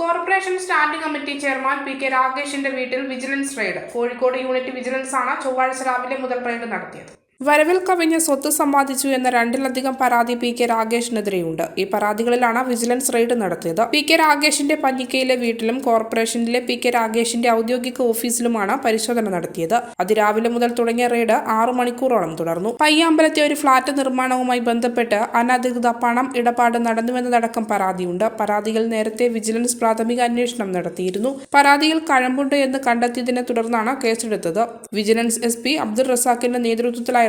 Corporation standing committee chairman P K രാകേഷിന്റെ വീട്ടിൽ vigilance raid. Kozhikode unit vigilance ആണ് ചൊവ്വാഴ്ച രാവിലെ മുതൽ റെയ്ഡ് നടത്തിയത്. വരവിൽ കവിഞ്ഞ് സ്വത്ത് സമ്പാദിച്ചു എന്ന രണ്ടിലധികം പരാതി പി കെ രാഗേഷിനെതിരെയുണ്ട് ഈ പരാതികളിലാണ് വിജിലൻസ് റെയ്ഡ് നടത്തിയത്. പി കെ രാഗേഷിന്റെ പഞ്ഞിക്കയിലെ വീട്ടിലും കോർപ്പറേഷനിലെ പി കെ രാഗേഷിന്റെ ഔദ്യോഗിക ഓഫീസിലുമാണ് പരിശോധന നടത്തിയത്. അതിരാവിലെ മുതൽ തുടങ്ങിയ റെയ്ഡ് ആറു മണിക്കൂറോളം തുടർന്നു. പയ്യാമ്പലത്തെ ഒരു ഫ്ളാറ്റ് നിർമ്മാണവുമായി ബന്ധപ്പെട്ട് അനധികൃത പണം ഇടപാട് നടന്നുവെന്നതടക്കം പരാതിയുണ്ട്. പരാതികൾ നേരത്തെ വിജിലൻസ് പ്രാഥമിക അന്വേഷണം നടത്തിയിരുന്നു. പരാതിയിൽ കഴമ്പുണ്ട് എന്ന് കണ്ടെത്തിയതിനെ തുടർന്നാണ് കേസെടുത്തത്. വിജിലൻസ് എസ് പി അബ്ദുൾ റസാഖിന്റെ നേതൃത്വത്തിലായിരുന്നു